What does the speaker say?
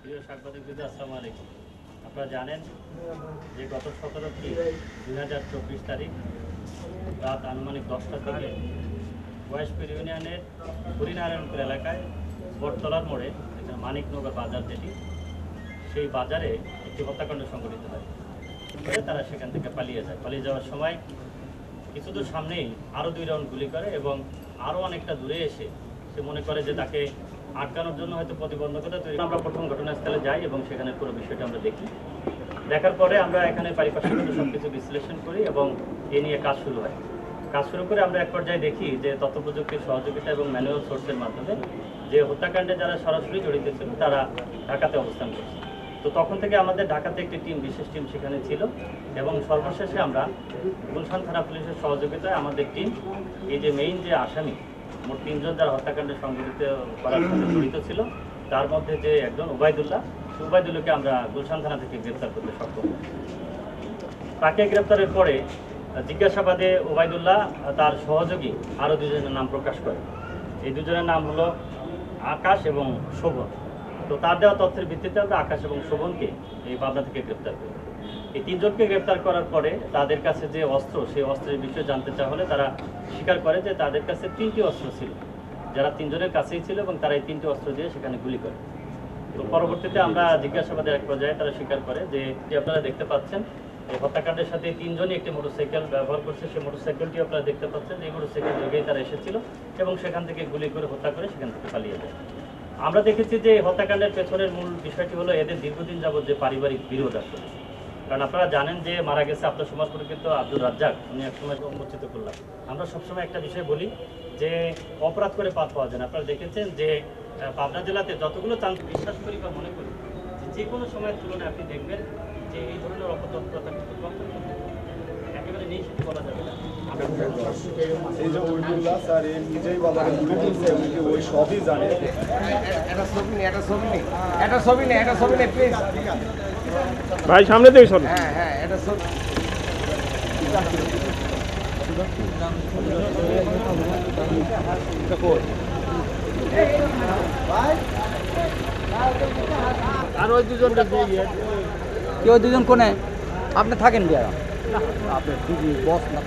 প্রিয় সাংবাদিক দিদি আসসালামু আলাইকুম। আপনারা জানেন যে গত সতেরো দুই হাজার চব্বিশ তারিখ রাত আনুমানিক দশটা থেকে বয়সপুর ইউনিয়নের হরিনারায়ণপুর এলাকায় বটতলার মোড়ে এখানে মানিকনগর বাজার যেটি, সেই বাজারে একটি হত্যাকাণ্ড সংঘটিত হয়। তারা সেখান থেকে পালিয়ে যায়। পালিয়ে যাওয়ার সময় কিছু দূর সামনেই আরও দুই রাউন্ড গুলি করে এবং আরও অনেকটা দূরে এসে সে মনে করে যে তাকে আটকানোর জন্য হয়তো প্রতিবন্ধকতা তৈরি আমরা প্রথম ঘটনাস্থলে যাই এবং সেখানে পুরো বিষয়টা আমরা দেখি। দেখার পরে আমরা এখানে পারিপার্শ্বিকতা সব কিছু বিশ্লেষণ করি এবং এ নিয়ে কাজ শুরু হয়। কাজ শুরু করে আমরা এক পর্যায়ে দেখি যে তথ্য প্রযুক্তির সহযোগিতা এবং ম্যানুয়াল সোর্সের মাধ্যমে যে হত্যাকাণ্ডে যারা সরাসরি জড়িত ছিল, তারা ঢাকাতে অবস্থান করছে তো তখন থেকে আমাদের ঢাকাতে একটি টিম, বিশেষ টিম সেখানে ছিল এবং সর্বশেষে আমরা গুলশান থানা পুলিশের সহযোগিতায় আমাদের টিম, এই যে মেইন যে আসামি, মোট তিনজন যারা হত্যাকাণ্ডে সংঘটিত করার সাথে জড়িত ছিল, তার মধ্যে যে একজন ওবায়দুল্লাহ ওবায়দুল্লাহকে আমরা গুলশান থানা থেকে গ্রেপ্তার করতে সক্ষম। তাকে গ্রেপ্তারের পরে জিজ্ঞাসাবাদে ওবায়দুল্লাহ, তার সহযোগী আরও দুজনের নাম প্রকাশ করে এই দুজনের নাম হলো আকাশ এবং শোভন। তো তার দেওয়া তথ্যের ভিত্তিতে আমরা আকাশ এবং শোভনকে এই পাবনা থেকে গ্রেপ্তার করি। এই তিনজনকে গ্রেপ্তার করার পরে তাদের কাছে যে অস্ত্র, সেই অস্ত্রের বিষয়ে জানতে চাওয়া হলে তারা স্বীকার করে যে তাদের কাছে তিনটি অস্ত্র ছিল। যারা তিনজনের কাছেই ছিল এবং তারা এই তিনটি অস্ত্র দিয়ে সেখানে গুলি করে। তো পরবর্তীতে আমরা জিজ্ঞাসাবাদের এক পর্যায়ে তারা স্বীকার করে যে আপনারা দেখতে পাচ্ছেন। এই হত্যাকাণ্ডের সাথে তিনজনই একটি মোটরসাইকেল ব্যবহার করছে। সেই মোটরসাইকেলটি আপনারা দেখতে পাচ্ছেন যে মোটরসাইকেল যোগেই তারা এসেছিল এবং সেখান থেকে গুলি করে হত্যা করে সেখান থেকে পালিয়ে যায়। আমরা দেখেছি যে হত্যাকাণ্ডের পেছনের মূল বিষয়টি হলো এদের দীর্ঘদিন যাবৎ যে পারিবারিক বিরোধ আসলে কারণ আপনারা জানেন যে মারা গেছে আপনার সমাজ পরিচিত আব্দুল রাজ্জাক, উনি একসময় উন্মোচিত করলাম আমরা সবসময় একটা বিষয় বলি যে অপরাধ করে পাপ পাওয়া যায় না। আপনারা দেখেছেন যে পাবনা জেলাতে যতগুলো চান্স বিশ্বাস করি বা মনে করি যে কোনো সময়ের তুলনায় আপনি দেখবেন যে এই ধরনের অপতৎপরতা কিন্তু কম একেবারে বলা যাবে না। এই যে স্যার নিজেই উনি ওই সবই জানে। একটা ছবি নেই একটা ছবি নেই একটা ছবি নেই একটা ছবি নেই প্লিজ ভাই সামনে থেকে শোন হ্যাঁ হ্যাঁ ছবি। আর ওই দুজনকে কেউ দুজন কোনে আপনি থাকেন বিয়া আপনার বস না